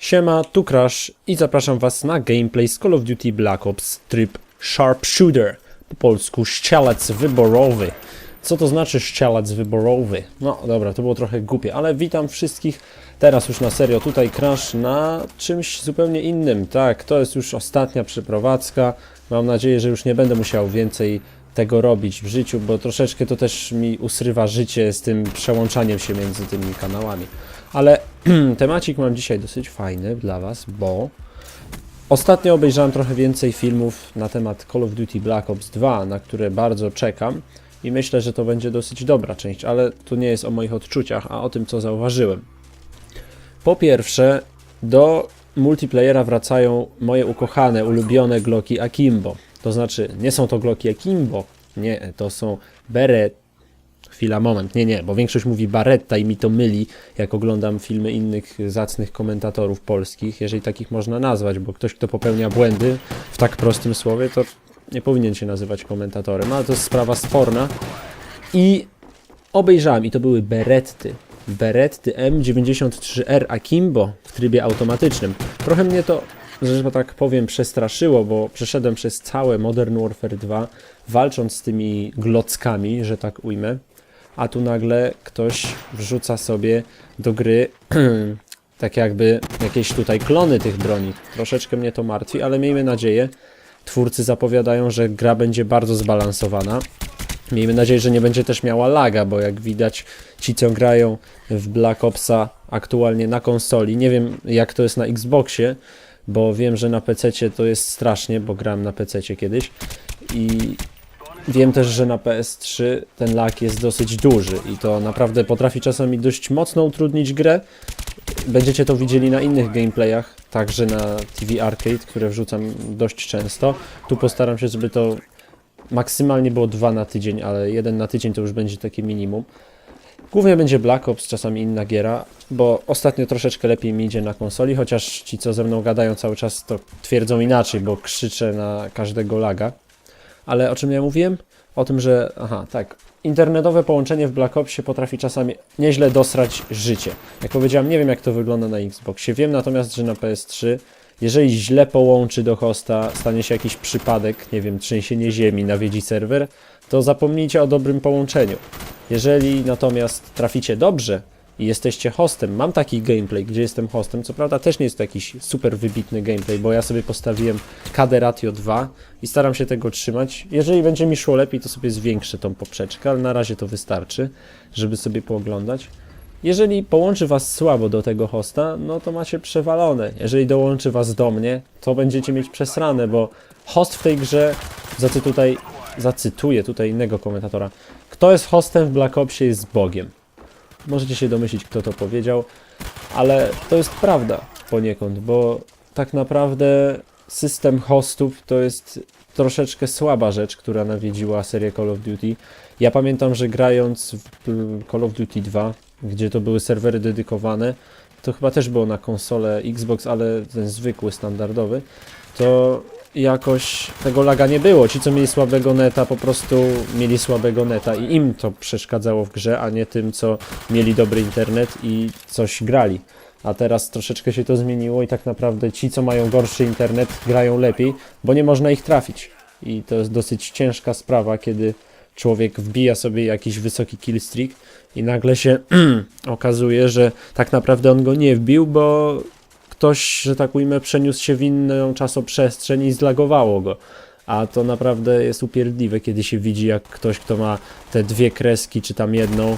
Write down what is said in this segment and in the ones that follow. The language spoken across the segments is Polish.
Siema, tu Crash i zapraszam was na gameplay z Call of Duty Black Ops tryb Sharpshooter, po polsku ścielec wyborowy. Co to znaczy ścielec wyborowy? No dobra, to było trochę głupie, ale witam wszystkich teraz już na serio. Tutaj Crash na czymś zupełnie innym. Tak, to jest już ostatnia przeprowadzka. Mam nadzieję, że już nie będę musiał więcej tego robić w życiu, bo troszeczkę to też mi usrywa życie z tym przełączaniem się między tymi kanałami. Ale temacik mam dzisiaj dosyć fajny dla Was, bo ostatnio obejrzałem trochę więcej filmów na temat Call of Duty Black Ops 2, na które bardzo czekam i myślę, że to będzie dosyć dobra część, ale tu nie jest o moich odczuciach, a o tym, co zauważyłem. Po pierwsze, do multiplayera wracają moje ukochane, ulubione Glocki Akimbo. To znaczy, nie są to Glocki Akimbo, nie, to są Beret. Chwila, moment, nie, nie, bo większość mówi Baretta i mi to myli, jak oglądam filmy innych zacnych komentatorów polskich, jeżeli takich można nazwać, bo ktoś, kto popełnia błędy w tak prostym słowie, to nie powinien się nazywać komentatorem, ale to jest sprawa sporna. I obejrzałem, i to były Beretty. Beretty M93R Akimbo w trybie automatycznym. Trochę mnie to, że tak powiem, przestraszyło, bo przeszedłem przez całe Modern Warfare 2, walcząc z tymi glockami, że tak ujmę, a tu nagle ktoś wrzuca sobie do gry tak jakby jakieś tutaj klony tych broni. Troszeczkę mnie to martwi, ale miejmy nadzieję. Twórcy zapowiadają, że gra będzie bardzo zbalansowana. Miejmy nadzieję, że nie będzie też miała laga, bo jak widać, ci co grają w Black Opsa aktualnie na konsoli, nie wiem jak to jest na Xboxie, bo wiem, że na PC to jest strasznie, bo grałem na PC kiedyś i wiem też, że na PS3 ten lag jest dosyć duży i to naprawdę potrafi czasami dość mocno utrudnić grę. Będziecie to widzieli na innych gameplayach, także na TV Arcade, które wrzucam dość często. Tu postaram się, żeby to maksymalnie było dwa na tydzień, ale jeden na tydzień to już będzie takie minimum. Głównie będzie Black Ops, czasami inna giera, bo ostatnio troszeczkę lepiej mi idzie na konsoli, chociaż ci co ze mną gadają cały czas to twierdzą inaczej, bo krzyczę na każdego laga. Ale o czym ja mówiłem? O tym, że aha, tak, internetowe połączenie w Black Opsie potrafi czasami nieźle dosrać życie. Jak powiedziałem, nie wiem jak to wygląda na Xboxie, wiem natomiast, że na PS3 jeżeli źle połączy do hosta, stanie się jakiś przypadek, nie wiem, trzęsienie ziemi, nawiedzi serwer, to zapomnijcie o dobrym połączeniu. Jeżeli natomiast traficie dobrze i jesteście hostem, mam taki gameplay, gdzie jestem hostem, co prawda też nie jest to jakiś super wybitny gameplay, bo ja sobie postawiłem KD Ratio 2 i staram się tego trzymać. Jeżeli będzie mi szło lepiej, to sobie zwiększę tą poprzeczkę, ale na razie to wystarczy, żeby sobie pooglądać. Jeżeli połączy was słabo do tego hosta, no to macie przewalone. Jeżeli dołączy was do mnie, to będziecie mieć przesrane, bo host w tej grze, zacy tutaj, zacytuję tutaj innego komentatora, kto jest hostem w Black Opsie jest Bogiem. Możecie się domyślić, kto to powiedział, ale to jest prawda poniekąd, bo tak naprawdę system hostów to jest troszeczkę słaba rzecz, która nawiedziła serię Call of Duty. Ja pamiętam, że grając w Call of Duty 2, gdzie to były serwery dedykowane, to chyba też było na konsolę Xbox, ale ten zwykły, standardowy, to jakoś tego laga nie było. Ci, co mieli słabego neta, po prostu mieli słabego neta i im to przeszkadzało w grze, a nie tym, co mieli dobry internet i coś grali. A teraz troszeczkę się to zmieniło i tak naprawdę ci, co mają gorszy internet, grają lepiej, bo nie można ich trafić. I to jest dosyć ciężka sprawa, kiedy człowiek wbija sobie jakiś wysoki killstreak i nagle się okazuje, że tak naprawdę on go nie wbił, bo ktoś, że tak ujmę, przeniósł się w inną czasoprzestrzeń i zlagowało go. A to naprawdę jest upierdliwe, kiedy się widzi, jak ktoś, kto ma te dwie kreski, czy tam jedną,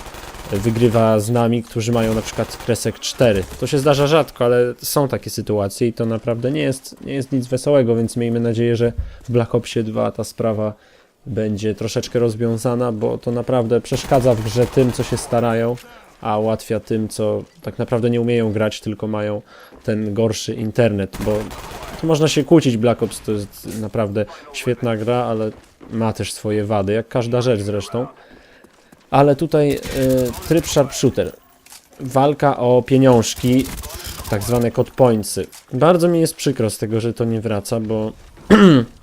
wygrywa z nami, którzy mają na przykład kresek 4. To się zdarza rzadko, ale są takie sytuacje i to naprawdę nie jest, nie jest nic wesołego, więc miejmy nadzieję, że w Black Opsie 2 ta sprawa będzie troszeczkę rozwiązana, bo to naprawdę przeszkadza w grze tym, co się starają, a ułatwia tym, co tak naprawdę nie umieją grać, tylko mają ten gorszy internet, bo tu można się kłócić, Black Ops to jest naprawdę świetna gra, ale ma też swoje wady, jak każda rzecz zresztą. Ale tutaj y, tryb sharpshooter. Walka o pieniążki, tak zwane code pointsy. Bardzo mi jest przykro z tego, że to nie wraca, bo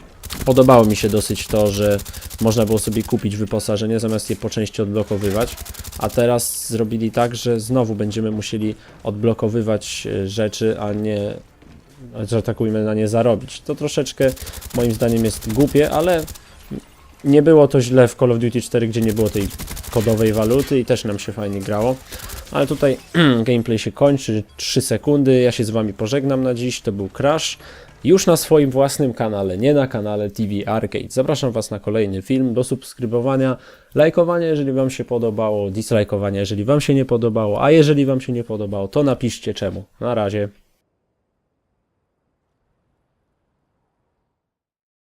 Podobało mi się dosyć to, że można było sobie kupić wyposażenie zamiast je po części odblokowywać, a teraz zrobili tak, że znowu będziemy musieli odblokowywać e, rzeczy, a nie, że tak ujmę, na nie zarobić. To troszeczkę moim zdaniem jest głupie, ale nie było to źle w Call of Duty 4, gdzie nie było tej kodowej waluty i też nam się fajnie grało. Ale tutaj gameplay się kończy, 3 sekundy, ja się z wami pożegnam na dziś, to był Crash. Już na swoim własnym kanale, nie na kanale TV Arcade. Zapraszam was na kolejny film, do subskrybowania, lajkowania, jeżeli wam się podobało, dislajkowania, jeżeli wam się nie podobało, a jeżeli wam się nie podobało, to napiszcie czemu. Na razie.